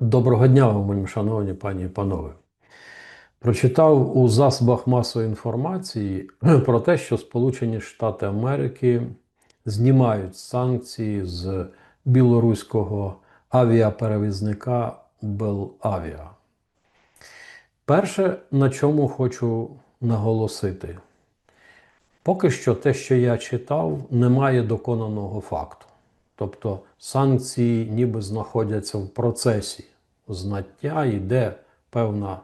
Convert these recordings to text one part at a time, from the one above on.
Доброго дня вам, шановні пані і панове. Прочитав у засобах масової інформації про те, що Сполучені Штати Америки знімають санкції з білоруського авіаперевізника Белавіа. Перше, на чому хочу наголосити, поки що те, що я читав, не має доконаного факту. Тобто санкції ніби знаходяться в процесі знаття, йде певна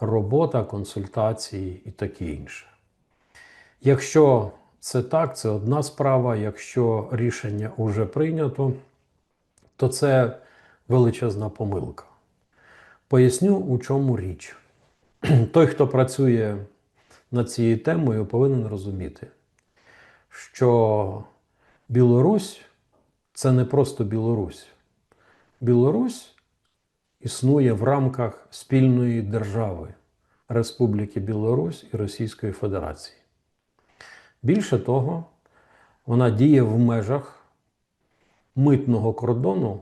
робота, консультації і таке інше. Якщо це так, це одна справа. Якщо рішення вже прийнято, то це величезна помилка. Поясню, у чому річ. Той, хто працює над цією темою, повинен розуміти, що Білорусь це не просто Білорусь. Білорусь існує в рамках спільної держави Республіки Білорусь і Російської Федерації. Більше того, вона діє в межах митного кордону,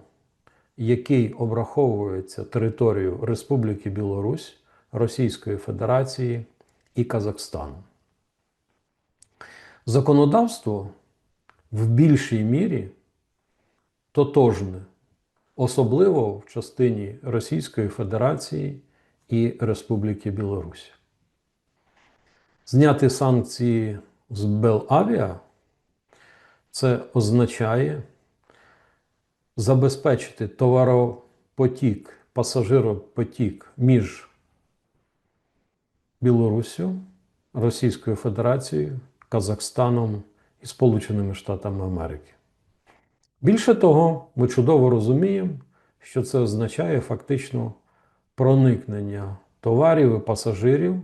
який обраховується територією Республіки Білорусь, Російської Федерації і Казахстану. Законодавство в більшій мірі тотожне, особливо в частині Російської Федерації і Республіки Білорусь. Зняти санкції з Белавіа це означає забезпечити товаропотік, пасажиропотік між Білоруссю, Російською Федерацією, Казахстаном і Сполученими Штатами Америки. Більше того, ми чудово розуміємо, що це означає фактично проникнення товарів і пасажирів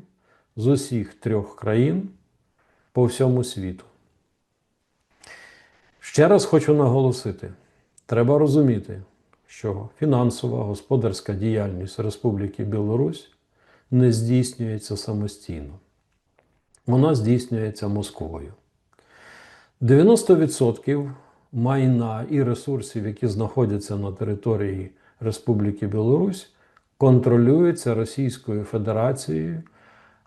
з усіх трьох країн по всьому світу. Ще раз хочу наголосити: треба розуміти, що фінансова господарська діяльність Республіки Білорусь не здійснюється самостійно. Вона здійснюється Москвою. 90% майна і ресурсів, які знаходяться на території Республіки Білорусь, контролюються Російською Федерацією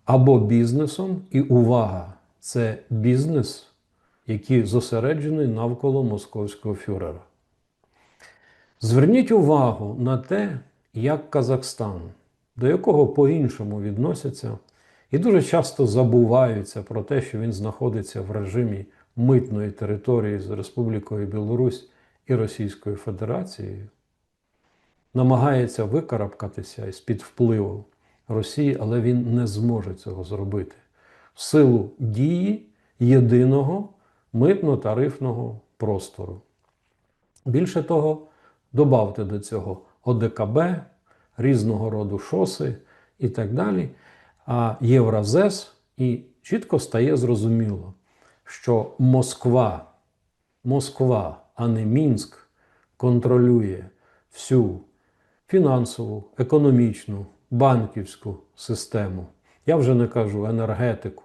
або бізнесом. І увага! Це бізнес, який зосереджений навколо московського фюрера. Зверніть увагу на те, як Казахстан, до якого по-іншому відносяться, і дуже часто забуваються про те, що він знаходиться в режимі митної території з Республікою Білорусь і Російською Федерацією, намагається викарабкатися із під впливу Росії, але він не зможе цього зробити в силу дії єдиного митно-тарифного простору. Більше того, додавте до цього ОДКБ, різного роду шоси і так далі, а Євразес, і чітко стає зрозуміло, що Москва, Москва, а не Мінськ, контролює всю фінансову, економічну, банківську систему. Я вже не кажу енергетику.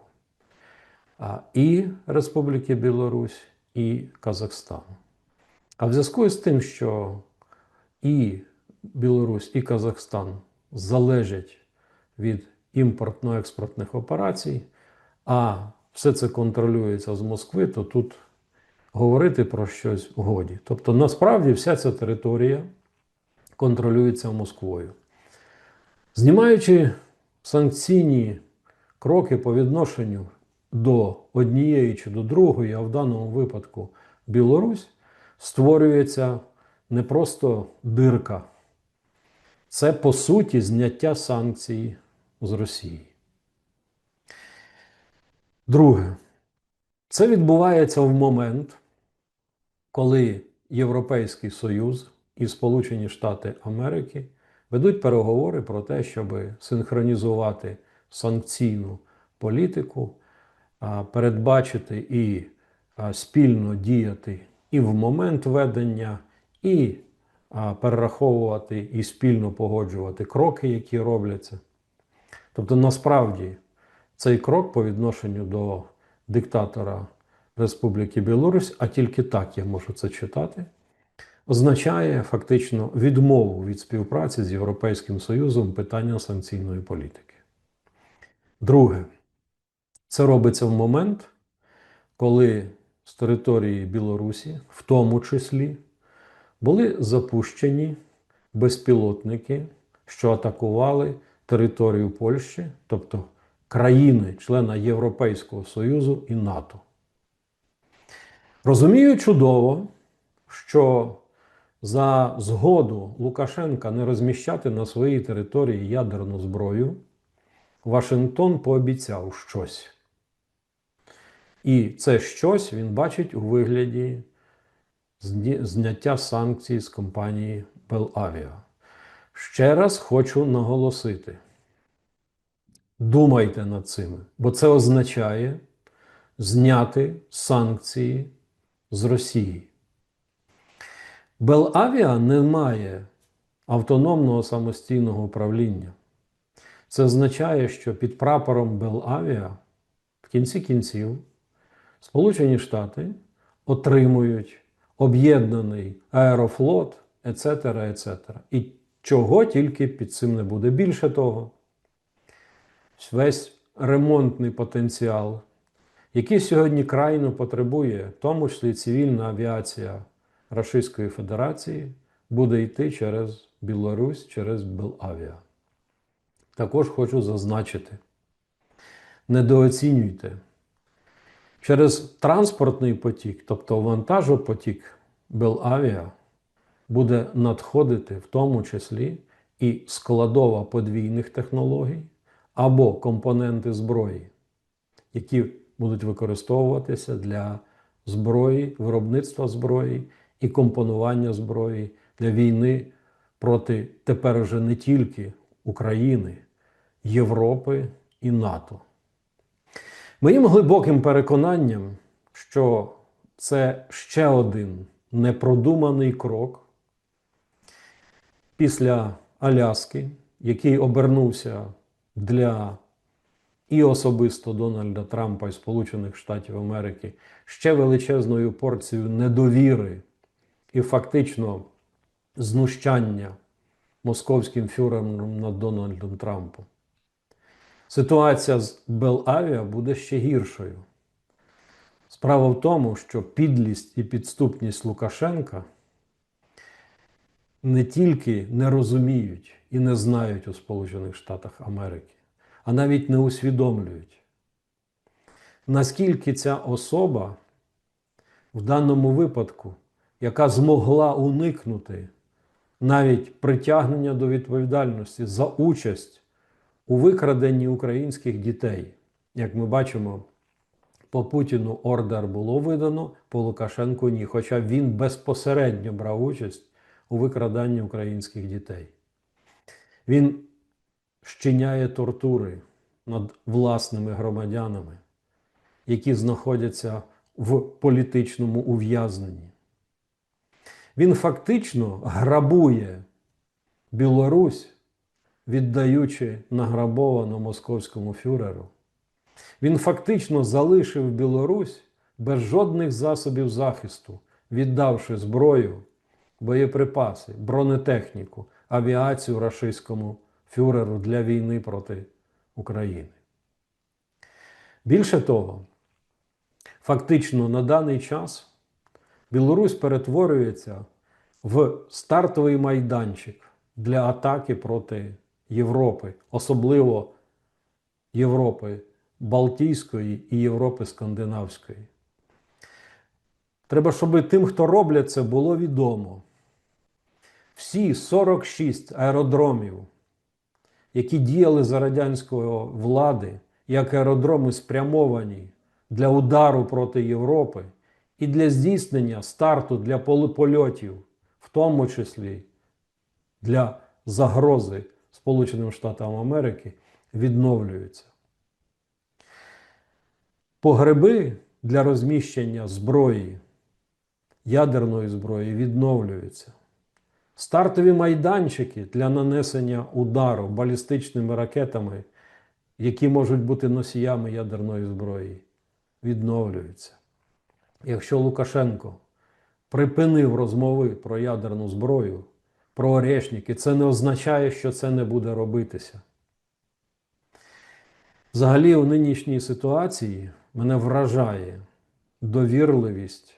А і Республіки Білорусь, і Казахстану. А в зв'язку з тим, що і Білорусь, і Казахстан залежать від імпортно-експортних операцій, а все це контролюється з Москви, то тут говорити про щось годі. Тобто, насправді вся ця територія контролюється Москвою. Знімаючи санкційні кроки по відношенню до однієї чи до другої, а в даному випадку Білорусь, створюється не просто дирка, це по суті зняття санкцій з Росії. Друге, це відбувається в момент, коли Європейський Союз і Сполучені Штати Америки ведуть переговори про те, щоб синхронізувати санкційну політику, передбачити і спільно діяти і в момент ведення, і перераховувати і спільно погоджувати кроки, які робляться. Тобто, насправді, цей крок по відношенню до диктатора Республіки Білорусь, а тільки так я можу це читати, означає фактично відмову від співпраці з Європейським Союзом питання санкційної політики. Друге, це робиться в момент, коли з території Білорусі, в тому числі, були запущені безпілотники, що атакували територію Польщі, тобто країни, члена Європейського Союзу і НАТО. Розумію чудово, що за згоду Лукашенка не розміщати на своїй території ядерну зброю, Вашингтон пообіцяв щось. І це щось він бачить у вигляді зняття санкцій з компанії Белавіа. Ще раз хочу наголосити: думайте над цим, бо це означає зняти санкції з Росії. Белавіа не має автономного самостійного управління. Це означає, що під прапором Белавіа в кінці кінців Сполучені Штати отримують об'єднаний аерофлот, ецетера, ецетера. І чого тільки під цим не буде. Більше того, весь ремонтний потенціал, який сьогодні крайно потребує, в тому числі цивільна авіація Російської Федерації, буде йти через Білорусь, через Белавіа. Також хочу зазначити: недооцінюйте через транспортний потік, тобто вантажопотік Белавіа, буде надходити в тому числі і складова подвійних технологій або компоненти зброї, які будуть використовуватися для зброї, виробництва зброї і компонування зброї для війни проти тепер вже не тільки України, Європи і НАТО. Моїм глибоким переконанням, що це ще один непродуманий крок після Аляски, який обернувся для і особисто Дональда Трампа і Сполучених Штатів Америки ще величезною порцією недовіри і фактично знущання московським фюрером над Дональдом Трампом. Ситуація з Белавіа буде ще гіршою. Справа в тому, що підлість і підступність Лукашенка не тільки не розуміють і не знають у Сполучених Штатах Америки, а навіть не усвідомлюють, наскільки ця особа в даному випадку, яка змогла уникнути навіть притягнення до відповідальності за участь у викраденні українських дітей. Як ми бачимо, по Путіну ордер було видано, по Лукашенку ні. Хоча він безпосередньо брав участь у викраданні українських дітей. Він щиняє тортури над власними громадянами, які знаходяться в політичному ув'язненні. Він фактично грабує Білорусь віддаючи награбовано московському фюреру. Він фактично залишив Білорусь без жодних засобів захисту, віддавши зброю, боєприпаси, бронетехніку, авіацію рашистському фюреру для війни проти України. Більше того, фактично на даний час Білорусь перетворюється в стартовий майданчик для атаки проти Європи, особливо Європи Балтійської і Європи Скандинавської. Треба, щоб тим, хто роблять це, було відомо. Всі 46 аеродромів, які діяли за радянської влади, як аеродроми спрямовані для удару проти Європи і для здійснення старту для польотів, в тому числі для загрози Сполученим Штатам Америки відновлюються. Погреби для розміщення зброї, ядерної зброї відновлюються. Стартові майданчики для нанесення удару балістичними ракетами, які можуть бути носіями ядерної зброї, відновлюються. Якщо Лукашенко припинив розмови про ядерну зброю, про орешники, це не означає, що це не буде робитися. Взагалі, у нинішній ситуації мене вражає довірливість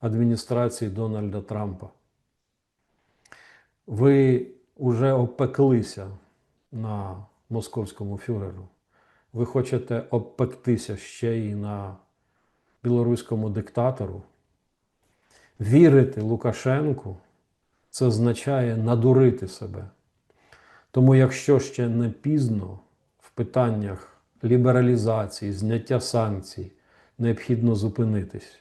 адміністрації Дональда Трампа. Ви вже обпеклися на московському фюреру. Ви хочете обпектися ще й на білоруському диктатору. Вірити Лукашенку це означає надурити себе. Тому, якщо ще не пізно в питаннях лібералізації, зняття санкцій, необхідно зупинитись.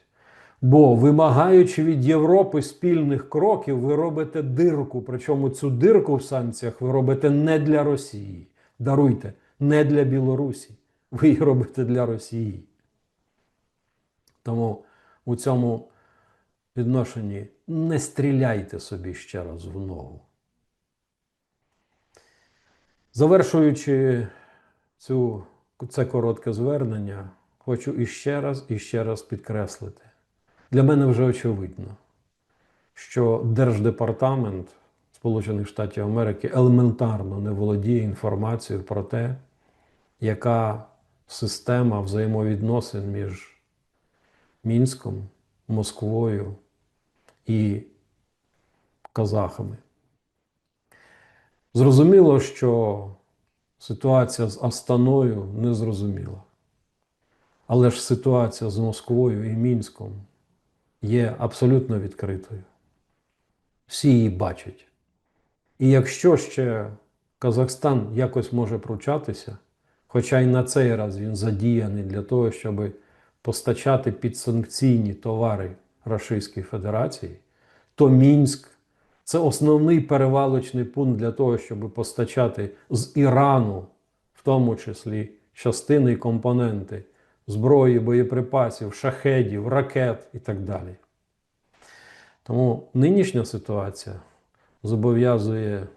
Бо, вимагаючи від Європи спільних кроків, ви робите дирку. Причому цю дирку в санкціях ви робите не для Росії. Даруйте, не для Білорусі. Ви її робите для Росії. Тому у цьому відношенні не стріляйте собі ще раз в ногу. Завершуючи цю, це коротке звернення, хочу іще раз і ще раз підкреслити. Для мене вже очевидно, що Держдепартамент Сполучених Штатів Америки елементарно не володіє інформацією про те, яка система взаємовідносин між Мінськом, Москвою і казахами. Зрозуміло, що ситуація з Астаною не зрозуміла. Але ж ситуація з Москвою і Мінськом є абсолютно відкритою. Всі її бачать. І якщо ще Казахстан якось може пручатися, хоча й на цей раз він задіяний для того, щоб постачати підсанкційні товари Російській Федерації, то Мінськ це основний перевалочний пункт для того, щоб постачати з Ірану, в тому числі частини і компоненти зброї, боєприпасів, шахедів, ракет і так далі. Тому нинішня ситуація зобов'язує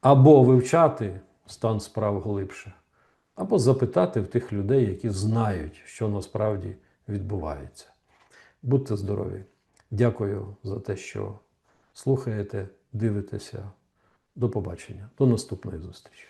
або вивчати стан справ глибше, або запитати в тих людей, які знають, що насправді відбувається. Будьте здорові! Дякую за те, що слухаєте, дивитеся. До побачення, до наступної зустрічі.